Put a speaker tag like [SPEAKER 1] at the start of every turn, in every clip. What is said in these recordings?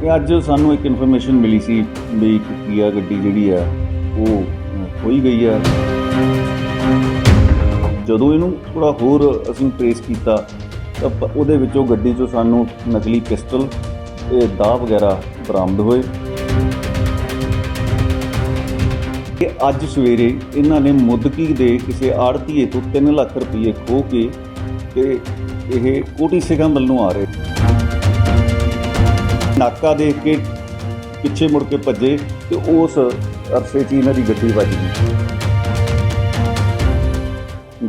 [SPEAKER 1] ਕਿ ਅੱਜ ਸਾਨੂੰ ਇੱਕ ਇਨਫੋਰਮੇਸ਼ਨ ਮਿਲੀ ਸੀ ਵੀ ਇੱਕ ਕੀਆ ਗੱਡੀ ਜਿਹੜੀ ਆ ਉਹ ਅ, ਖੋਈ ਗਈ ਆ। ਜਦੋਂ ਇਹਨੂੰ ਥੋੜਾ ਹੋਰ ਅਸੀਂ ਟ੍ਰੇਸ ਕੀਤਾ ਤਾਂ ਪ- ਉਹਦੇ ਵਿੱਚੋਂ ਗੱਡੀ 'ਚੋਂ ਸਾਨੂੰ ਨਕਲੀ ਪਿਸਟਲ ਤੇ ਦਾਅ ਵਗੈਰਾ ਬਰਾਮਦ ਹੋਏ। ਕਿ ਅੱਜ ਸਵੇਰੇ ਇਹਨਾਂ ਨੇ ਮੁੱਦਕੀ ਦੇ ਕਿਸੇ ਆੜਤੀਏ ਤੋਂ 3 ਲੱਖ ਰੁਪਏ ਖੋਹ ਕੇ ਤੇ ਇਹ ਕੋਟੀ ਸਿੰਘਾਂ ਵੱਲ ਨੂੰ ਆ ਰਹੇ। ਨਾਕਾ ਦੇਖ ਕੇ ਪਿੱਛੇ ਮੁੜ ਕੇ ਭੱਜੇ ਤੇ ਉਸ ਅਰਸੇ 'ਚ ਇਹਨਾਂ ਦੀ ਗੱਡੀ ਵੱਜ ਗਈ।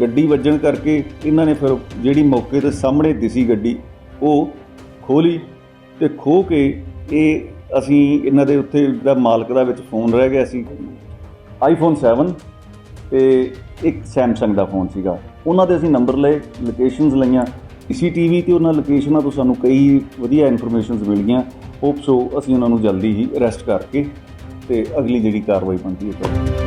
[SPEAKER 1] ਗੱਡੀ ਵੱਜਣ ਕਰਕੇ ਇਹਨਾਂ ਨੇ ਫਿਰ ਜਿਹੜੀ ਮੌਕੇ ਤੇ ਸਾਹਮਣੇ ਦਿਸੀ ਗੱਡੀ, ਉਹ ਖੋਲੀ ਤੇ ਖੋ ਕੇ ਇਹ ਅਸੀਂ ਇਹਨਾਂ ਦੇ ਉੱਤੇ ਦਾ ਮਾਲਕ ਦਾ ਵਿੱਚ ਫੋਨ ਰਹਿ ਗਿਆ ਸੀ। ਆਈਫੋਨ 7 ਤੇ ਇੱਕ ਸੈਮਸੰਗ ਦਾ ਫੋਨ ਸੀਗਾ। ਉਹਨਾਂ ਦੇ ਅਸੀਂ ਨੰਬਰ ਲਏ ਲੋਕੇਸ਼ਨਸ ਲਈਆਂ। ਸੀਸੀਟੀਵੀ ਤੇ ਉਹਨਾਂ ਲੋਕੇਸ਼ਨਾਂ ਤੋਂ ਸਾਨੂੰ ਕਈ ਵਧੀਆ ਇਨਫੋਰਮੇਸ਼ਨਸ ਮਿਲ ਗਈਆਂ ਹੋਪ ਸੋ ਅਸੀਂ ਉਹਨਾਂ ਨੂੰ ਜਲਦੀ ਹੀ ਅਰੈਸਟ ਕਰਕੇ ਤੇ ਅਗਲੀ ਜਿਹੜੀ ਕਾਰਵਾਈ ਬਣਦੀ ਹੈ ਕਰਾਂਗੇ।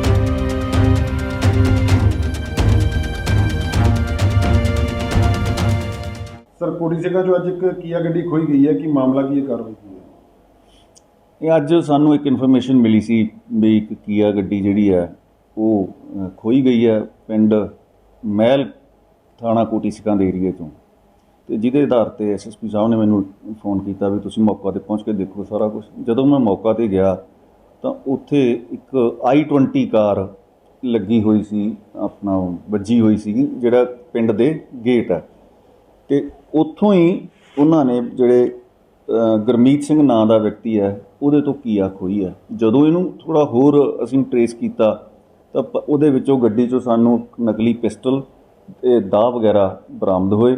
[SPEAKER 2] ਸਰ ਕੋਟੀ ਸਿੰਘਾਂ ਚੋਂ ਅੱਜ ਇੱਕ ਕੀਆ ਗੱਡੀ ਖੋਈ ਗਈ ਹੈ। ਕਿ ਮਾਮਲਾ ਕੀ ਹੈ? ਕਾਰਵਾਈ ਕੀ ਹੈ?
[SPEAKER 1] ਇਹ ਅੱਜ ਸਾਨੂੰ ਇੱਕ ਇਨਫੋਰਮੇਸ਼ਨ ਮਿਲੀ ਸੀ ਵੀ ਇੱਕ ਕੀਆ ਗੱਡੀ ਜਿਹੜੀ ਹੈ ਉਹ ਖੋਈ ਗਈ ਹੈ ਪਿੰਡ ਮਹਿਲ ਥਾਣਾ ਕੋਟੀ ਸਿਕਾਂ ਦੇ ਏਰੀਏ ਤੋਂ ਤੇ ਜਿਹਦੇ ਆਧਾਰ ਤੇ ਐਸਐਸਪੀ ਸਾਹਿਬ ਨੇ ਮੈਨੂੰ ਫੋਨ ਕੀਤਾ ਵੀ ਤੁਸੀਂ ਮੌਕਾ ਤੇ ਪਹੁੰਚ ਕੇ ਦੇਖੋ ਸਾਰਾ ਕੁਝ ਜਦੋਂ ਮੈਂ ਮੌਕਾ ਤੇ ਗਿਆ ਤਾਂ ਉੱਥੇ ਇੱਕ i20 ਕਾਰ ਲੱਗੀ ਹੋਈ ਸੀ ਆਪਣਾ ਵੱਜੀ ਹੋਈ ਸੀ ਜਿਹੜਾ ਪਿੰਡ ਦੇ ਗੇਟ ਹੈ। ਤੇ ਉੱਥੋਂ ਹੀ ਉਹਨਾਂ ਨੇ ਜਿਹੜੇ ਅ, ਗੁਰਮੀਤ ਸਿੰਘ ਨਾਂ ਦਾ ਵਿਅਕਤੀ ਹੈ ਉਹਦੇ ਤੋਂ ਕੀਆ ਖੋਈ ਹੈ। ਜਦੋਂ ਇਹਨੂੰ ਥੋੜਾ ਹੋਰ ਅਸੀਂ ਟਰੇਸ ਕੀਤਾ ਤਾਂ ਪ- ਉਹਦੇ ਵਿੱਚੋਂ ਗੱਡੀ 'ਚੋਂ ਸਾਨੂੰ ਨਕਲੀ ਪਿਸਟਲ ਤੇ ਦਾਅ ਵਗੈਰਾ ਬਰਾਮਦ ਹੋਏ।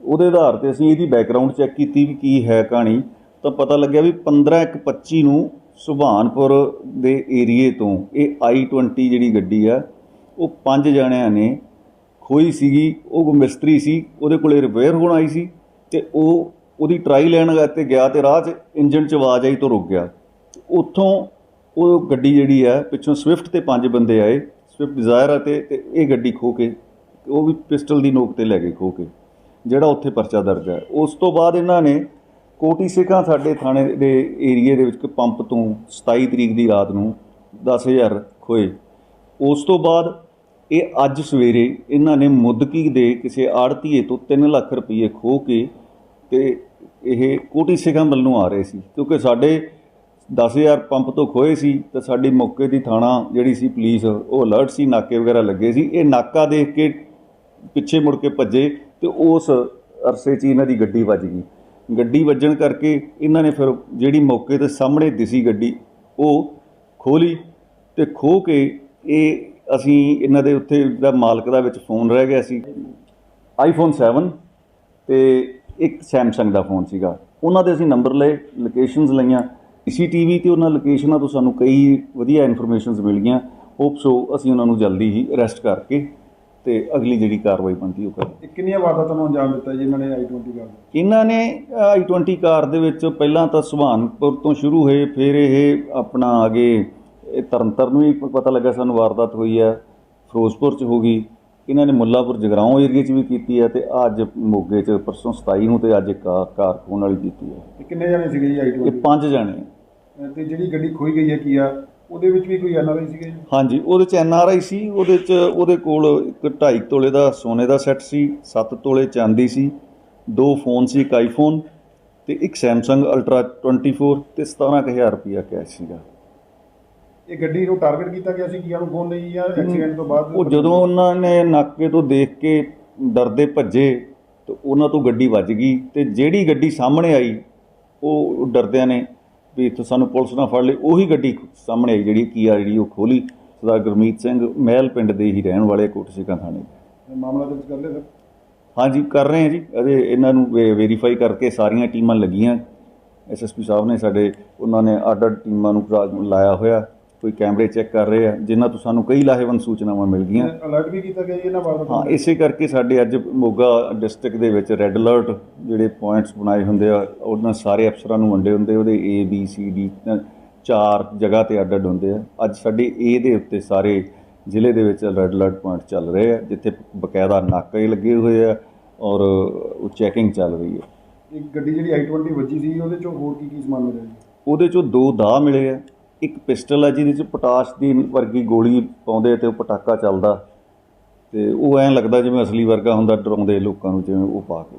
[SPEAKER 1] ਉਹਦੇ ਆਧਾਰ ਤੇ ਅਸੀਂ ਇਹਦੀ ਬੈਕਗ੍ਰਾਉਂਡ ਚੈੱਕ ਕੀਤੀ ਵੀ ਕੀ ਹੈ ਕਹਾਣੀ, ਤਾਂ ਪਤਾ ਲੱਗਿਆ ਵੀ 15 ਇੱਕ 25 ਨੂੰ ਸੁਭਾਨਪੁਰ ਦੇ ਏਰੀਏ ਤੋਂ ਇਹ i20 ਜਿਹੜੀ ਗੱਡੀ ਆ, ਉਹ ਪੰਜ ਜਣਿਆਂ ਨੇ ਖੋਈ ਸੀਗੀ, ਉਹ ਮਿਸਤਰੀ ਸੀ, ਉਹਦੇ ਕੋਲੇ ਰਿਪੇਅਰ ਹੋਣ ਆਈ ਸੀ ਤੇ ਉਹ ਉਹਦੀ ਟਰਾਈ ਲੈਣ ਤੇ ਗਿਆ ਤੇ ਰਾਹ 'ਚ ਇੰਜਨ 'ਚ ਆਵਾਜ਼ ਆਈ ਤੋਂ ਰੁਕ ਗਿਆ। ਉੱਥੋਂ ਉਹ ਗੱਡੀ ਜਿਹੜੀ ਹੈ ਪਿੱਛੋਂ ਸਵਿਫਟ ਤੇ ਪੰਜ ਬੰਦੇ ਆਏ ਸਵਿਫਟ ਡਿਜ਼ਾਇਰ ਅਤੇ ਤੇ ਇਹ ਗੱਡੀ ਖੋ ਕੇ, ਉਹ ਵੀ ਪਿਸਟਲ ਦੀ ਨੋਕ ਤੇ ਲੈ ਗਏ ਖੋ ਕੇ। ਜਿਹੜਾ ਉੱਥੇ ਪਰਚਾ ਦਰਜ ਹੈ। ਉਸ ਤੋਂ ਬਾਅਦ ਇਹਨਾਂ ਨੇ ਕੋਟੀ ਸਿੱਖਾਂ ਸਾਡੇ ਥਾਣੇ ਦੇ ਏਰੀਏ ਦੇ ਵਿੱਚ ਪੰਪ ਤੋਂ 27 ਤਰੀਕ ਦੀ ਰਾਤ ਨੂੰ 10000 ਖੋਏ। ਉਸ ਤੋਂ ਬਾਅਦ ਇਹ ਅੱਜ ਸਵੇਰੇ ਇਹਨਾਂ ਨੇ ਮੁੱਦਕੀ ਦੇ ਕਿਸੇ ਆੜਤੀਏ ਤੋਂ 3 ਲੱਖ ਰੁਪਏ ਖੋਹ ਕੇ ਤੇ ਇਹ ਕੋਟੀ ਸਿੱਖਾਂ ਵੱਲ ਨੂੰ ਆ ਰਹੇ ਸੀ। ਕਿਉਂਕਿ ਸਾਡੇ 10000 ਪੰਪ ਤੋਂ ਖੋਏ ਸੀ ਤੇ ਸਾਡੀ ਮੌਕੇ ਦੀ ਥਾਣਾ ਜਿਹੜੀ ਸੀ ਪੁਲਿਸ, ਉਹ ਅਲਰਟ ਸੀ, ਨਾਕੇ ਵਗੈਰਾ ਲੱਗੇ ਸੀ। ਇਹ ਨਾਕਾ ਦੇਖ ਕੇ ਪਿੱਛੇ ਮੁੜ ਕੇ ਭੱਜੇ। ਤੇ ਉਸ ਅਰਸੇ 'ਚ ਇਹਨਾਂ ਦੀ ਗੱਡੀ ਵੱਜ ਗਈ। ਗੱਡੀ ਵੱਜਣ ਕਰਕੇ ਇਹਨਾਂ ਨੇ ਫਿਰ ਜਿਹੜੀ ਮੌਕੇ ਤੇ ਸਾਹਮਣੇ ਦਿਸੀ ਗੱਡੀ, ਉਹ ਖੋਲੀ ਤੇ ਖੋ ਕੇ ਇਹ ਅਸੀਂ ਇਹਨਾਂ ਦੇ ਉੱਤੇ ਜਿਹੜਾ ਮਾਲਕ ਦਾ ਵਿੱਚ ਫੋਨ ਰਹਿ ਗਿਆ ਸੀ। ਆਈਫੋਨ 7 ਤੇ ਇੱਕ ਸੈਮਸੰਗ ਦਾ ਫੋਨ ਸੀਗਾ। ਉਹਨਾਂ ਦੇ ਅਸੀਂ ਨੰਬਰ ਲਏ ਲੋਕੇਸ਼ਨਸ ਲਈਆਂ। ਸੀਸੀਟੀਵੀ ਤੇ ਉਹਨਾਂ ਲੋਕੇਸ਼ਨਾਂ ਤੋਂ ਸਾਨੂੰ ਕਈ ਵਧੀਆ ਇਨਫੋਰਮੇਸ਼ਨਸ ਮਿਲ ਗਈਆਂ। ਹੋਪ ਸੋ ਅਸੀਂ ਉਹਨਾਂ ਨੂੰ ਜਲਦੀ ਹੀ ਅਰੈਸਟ ਕਰਕੇ ਤੇ ਅਗਲੀ ਜਿਹੜੀ ਕਾਰਵਾਈ ਬਣਦੀ ਉਹ ਕਰਾਂਗੇ।
[SPEAKER 2] ਇਹ ਕਿੰਨੀਆਂ ਵਾਰਦਾਤਾਂ ਨੂੰ ਅੰਜਾਮ ਦਿੱਤਾ ਜੀ ਇਹਨਾਂ ਨੇ i20 ਕਾਰ ਦਾ
[SPEAKER 1] ਇਹਨਾਂ ਨੇ i20 ਕਾਰ ਦੇ ਵਿੱਚ ਪਹਿਲਾਂ ਤਾਂ ਸੁਭਾਨਪੁਰ ਤੋਂ ਸ਼ੁਰੂ ਹੋਏ ਫਿਰ ਇਹ ਆਪਣਾ ਅੱਗੇ ਇਹ ਤਰਨਤਾਰਨ ਨੂੰ ਵੀ ਪਤਾ ਲੱਗਾ ਸਾਨੂੰ ਵਾਰਦਾਤ ਹੋਈ ਹੈ ਫਿਰੋਜ਼ਪੁਰ ਚ ਹੋ ਗਈ। ਇਹਨਾਂ ਨੇ ਮੁੱਲਾਪੁਰ ਜਗਰਾਉਂ ਏਰੀਏ ਚ ਵੀ ਕੀਤੀ ਹੈ ਤੇ ਅੱਜ ਮੋਗੇ ਚ ਪਰਸੋਂ 27 ਨੂੰ ਤੇ ਅੱਜ ਇੱਕ ਕਾਰ ਖੋਹਣ ਵਾਲੀ ਕੀਤੀ ਹੈ
[SPEAKER 2] ਇਹ ਕਿੰਨੇ ਜਣੇ ਸੀਗੇ ਜੀ
[SPEAKER 1] ਇਹ
[SPEAKER 2] i20
[SPEAKER 1] ਪੰਜ ਜਣੇ
[SPEAKER 2] ਤੇ ਜਿਹੜੀ ਗੱਡੀ ਖੋਈ ਗਈ ਹੈ ਕੀਆ ਉਹਦੇ ਵਿੱਚ ਵੀ ਕੋਈ ਐਨਆਰਆਈ ਸੀਗੇ ਜੀ?
[SPEAKER 1] ਹਾਂਜੀ ਉਹਦੇ ਚ ਐਨ ਆਰ ਆਈ ਸੀ ਉਹਦੇ ਚ ਉਹਦੇ ਕੋਲ ਇੱਕ 2.5 ਤੋਲੇ ਦਾ ਸੋਨੇ ਦਾ ਸੈੱਟ ਸੀ 7 ਤੋਲੇ ਚਾਂਦੀ ਸੀ ਦੋ ਫੋਨ ਸੀ ਇੱਕ ਆਈਫੋਨ ਤੇ ਇੱਕ ਸੈਮਸੰਗ ਅਲਟਰਾ 24 ਤੇ 17000 ਰੁਪਇਆ ਕੈਸ਼ ਸੀਗਾ।
[SPEAKER 2] ਇਹ ਗੱਡੀ ਨੂੰ ਟਾਰਗੇਟ ਕੀਤਾ ਗਿਆ ਸੀ ਕੀਆ ਨੂੰ ਖੋਣ ਲਈ ਜਾਂ ਐਕਸੀਡੈਂਟ ਤੋਂ ਬਾਅਦ
[SPEAKER 1] ਉਹ ਜਦੋਂ ਉਹਨਾਂ ਨੇ ਨਾਕੇ ਤੋਂ ਦੇਖ ਕੇ ਡਰਦੇ ਭੱਜੇ ਤੇ ਉਹਨਾਂ ਤੋਂ ਗੱਡੀ ਵੱਜ ਗਈ ਤੇ ਜਿਹੜੀ ਗੱਡੀ ਸਾਹਮਣੇ ਆਈ ਉਹ ਡਰਦਿਆਂ ਨੇ ਵੀ ਇੱਥੋਂ ਸਾਨੂੰ ਪੁਲਿਸ ਨਾਲ ਫੜ ਲਈ। ਉਹੀ ਗੱਡੀ ਸਾਹਮਣੇ ਆਈ ਜਿਹੜੀ ਕੀ ਆ ਜਿਹੜੀ ਉਹ ਖੋਲੀ। ਸਰਦਾਰ ਗੁਰਮੀਤ ਸਿੰਘ ਮਹਿਲ ਪਿੰਡ ਦੇ ਹੀ ਰਹਿਣ ਵਾਲੇ ਕੋਟ ਸਿੱਖਾਂ ਥਾਣੇ ਦੇ।
[SPEAKER 2] ਮਾਮਲਾ ਦਰਜ ਕਰ ਲਿਆ ਸਰ
[SPEAKER 1] ਹਾਂਜੀ ਕਰ ਰਹੇ ਹਾਂ ਜੀ। ਅਜੇ ਇਹਨਾਂ ਨੂੰ ਵੈਰੀਫਾਈ ਕਰਕੇ ਸਾਰੀਆਂ ਟੀਮਾਂ ਲੱਗੀਆਂ। ਐਸਐਸਪੀ ਸਾਹਿਬ ਨੇ ਸਾਡੇ ਉਹਨਾਂ ਨੇ ਅੱਡ ਅੱਡ ਟੀਮਾਂ ਨੂੰ ਲਾਇਆ ਹੋਇਆ। ਕੋਈ ਕੈਮਰੇ ਚੈੱਕ ਕਰ ਰਹੇ ਆ ਜਿਨ੍ਹਾਂ ਤੋਂ ਸਾਨੂੰ ਕਈ ਲਾਹੇਵੰਦ ਸੂਚਨਾਵਾਂ ਮਿਲ ਗਈਆਂ।
[SPEAKER 2] ਅਲਰਟ ਵੀ ਕੀਤਾ ਗਿਆ ਜੀ ਇਹਨਾਂ ਵਾਰਦਾਤਾਂ
[SPEAKER 1] ਹਾਂ? ਇਸੇ ਕਰਕੇ ਸਾਡੇ ਅੱਜ ਮੋਗਾ ਡਿਸਟ੍ਰਿਕਟ ਦੇ ਵਿੱਚ ਰੈੱਡ ਅਲਰਟ ਜਿਹੜੇ ਪੁਆਇੰਟਸ ਬਣਾਏ ਹੁੰਦੇ ਆ ਉਹਨਾਂ ਸਾਰੇ ਅਫਸਰਾਂ ਨੂੰ ਵੰਡੇ ਹੁੰਦੇ ਉਹਦੇ B C D ਅ, ਚਾਰ ਜਗ੍ਹਾ ਤੇ ਅੱਡ ਅੱਡ ਹੁੰਦੇ ਆ। ਅੱਜ ਸਾਡੇ A ਦੇ ਉੱਤੇ ਸਾਰੇ ਜ਼ਿਲ੍ਹੇ ਦੇ ਵਿੱਚ ਰੈੱਡ ਅਲਰਟ ਪੁਆਇੰਟ ਚੱਲ ਰਹੇ ਆ ਜਿੱਥੇ ਬਕਾਇਦਾ ਨਾਕੇ ਲੱਗੇ ਹੋਏ ਆ ਔਰ ਉਹ ਚੈਕਿੰਗ ਚੱਲ ਰਹੀ ਹੈ
[SPEAKER 2] ਇੱਕ ਗੱਡੀ ਜਿਹੜੀ i20 ਵੱਜੀ ਸੀ ਉਹਦੇ ਚੋਂ ਹੋਰ ਕੀ ਕੀ ਸਮਾਨ ਮਿਲਿਆ ਜੀ?
[SPEAKER 1] ਉਹਦੇ ਚੋਂ ਦੋ ਦਾਅ ਮਿਲੇ ਆ। ਇੱਕ ਪਿਸਟਲ ਹੈ ਜਿਹਦੇ ਚ ਪੋਟਾਸ਼ ਦੀ ਵਰਗੀ ਗੋਲੀ ਪਾਉਂਦੇ ਤੇ ਉਹ ਪਟਾਕਾ ਚੱਲਦਾ ਤੇ ਉਹ ਐਂ ਲੱਗਦਾ ਜਿਵੇਂ ਅਸਲੀ ਵਰਗਾ ਹੁੰਦਾ ਡਰਾਉਂਦੇ ਲੋਕਾਂ ਨੂੰ ਜਿਵੇਂ ਉਹ ਪਾ ਕੇ।